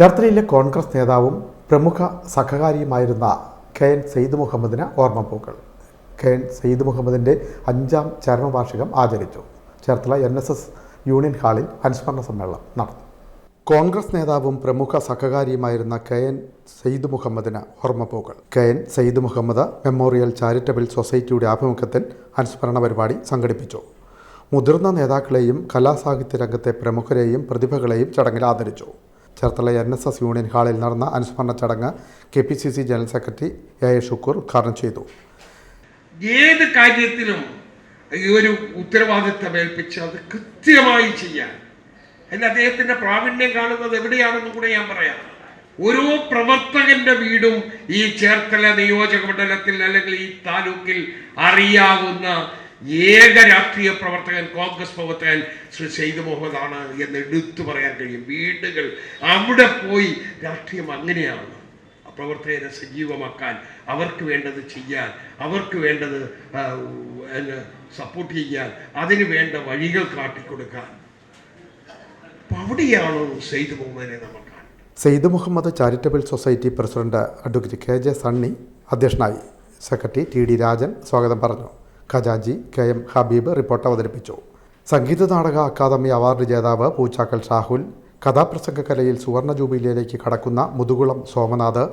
ചേർത്തലയിലെ കോൺഗ്രസ് നേതാവും പ്രമുഖ സഹകാരിയുമായിരുന്ന K N Syed മുഹമ്മദിന് ഓർമ്മപ്പൂക്കൾ. കെ എൻ സെയ്ദ് മുഹമ്മദിന്റെ അഞ്ചാം ചരമവാർഷികം ആചരിച്ചു. Cherthala N S S union ഹാളിൽ അനുസ്മരണ സമ്മേളനം നടന്നു. കോൺഗ്രസ് നേതാവും പ്രമുഖ സഹകാരിയുമായിരുന്ന കെ എൻ സെയ്ദ് മുഹമ്മദിന് ഓർമ്മപ്പൂക്കൾ. K N Syed Muhammad memorial charitable സൊസൈറ്റിയുടെ ആഭിമുഖ്യത്തിൽ അനുസ്മരണ പരിപാടി സംഘടിപ്പിച്ചു. മുതിർന്ന നേതാക്കളെയും കലാസാഹിത്യ രംഗത്തെ പ്രമുഖരെയും പ്രതിഭകളെയും ചടങ്ങിൽ ആദരിച്ചു. Cherthala N S S union ഹാളിൽ നടന്ന അനുസ്മരണ ചടങ്ങ് K P C C general secretary A A Shukoor ഉദ്ഘാടനം ചെയ്തു. ഏത് കാര്യത്തിലും ഈ ഒരു ഉത്തരവാദിത്തം ഏൽപ്പിച്ച് അത് കൃത്യമായി ചെയ്യാൻ. അതിൽ അദ്ദേഹത്തിന്റെ പ്രാവീണ്യം കാണുന്നത് എവിടെയാണെന്ന് കൂടെ ഞാൻ പറയാം. ഓരോ പ്രവർത്തകന്റെ വീടും ഈ ചേർത്തല നിയോജക മണ്ഡലത്തിൽ അല്ലെങ്കിൽ ഈ താലൂക്കിൽ അറിയാവുന്ന ഏക രാഷ്ട്രീയ പ്രവർത്തകൻ കോൺഗ്രസ് പ്രവർത്തകൻ ശ്രീ സെയ്ദ് മുഹമ്മദ് ആണ് എന്ന് എടുത്തു പറയാൻ കഴിയും. വീടുകൾ അവിടെ പോയി രാഷ്ട്രീയം അങ്ങനെയാണ്. പ്രവർത്തകരെ സജീവമാക്കാൻ അവർക്ക് വേണ്ടത് ചെയ്യാൻ അവർക്ക് വേണ്ടത് സപ്പോർട്ട് ചെയ്യാൻ അതിന് വേണ്ട വഴികൾ കാട്ടിക്കൊടുക്കാൻ. അപ്പൊ അവിടെയാണ് സെയ്ദ് മുഹമ്മദിനെ നമ്മൾ Syed Muhammad charitable society president advocate K J Sunny അധ്യക്ഷനായി സെക്രട്ടറി ടി ഡി രാജൻ സ്വാഗതം പറഞ്ഞു. ഖജാജി കെ എം ഹബീബ് റിപ്പോർട്ട് അവതരിപ്പിച്ചു. സംഗീത നാടക അക്കാദമി അവാർഡ് ജേതാവ് പൂച്ചാക്കൽ ഷാഹുൽ കഥാപ്രസംഗ കലയിൽ സുവർണ ജൂബിലിയിലേക്ക് കടക്കുന്ന മുതുകുളം സോമനാഥ്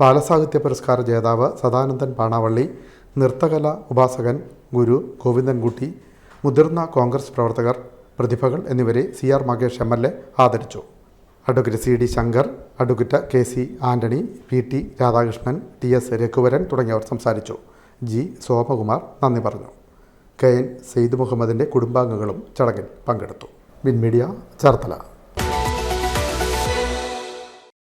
ബാലസാഹിത്യ പുരസ്കാര ജേതാവ് സദാനന്ദൻ പാണാവള്ളി നൃത്തകല ഉപാസകൻ ഗുരു ഗോവിന്ദൻകുട്ടി മുതിർന്ന കോൺഗ്രസ് പ്രവർത്തകർ പ്രതിഭകൾ എന്നിവരെ C R Mahesh M L A ആദരിച്ചു. Advocate C D Shankar advocate K C Antony P T Radhakrishnan T S Raghuvaran തുടങ്ങിയവർ സംസാരിച്ചു. ജി. സോമകുമാർ നന്ദി പറഞ്ഞു. കെ. എൻ. സെയ്ദ് മുഹമ്മദിന്റെ കുടുംബാംഗങ്ങളും ചടങ്ങിൽ പങ്കെടുത്തു. Win media Cherthala.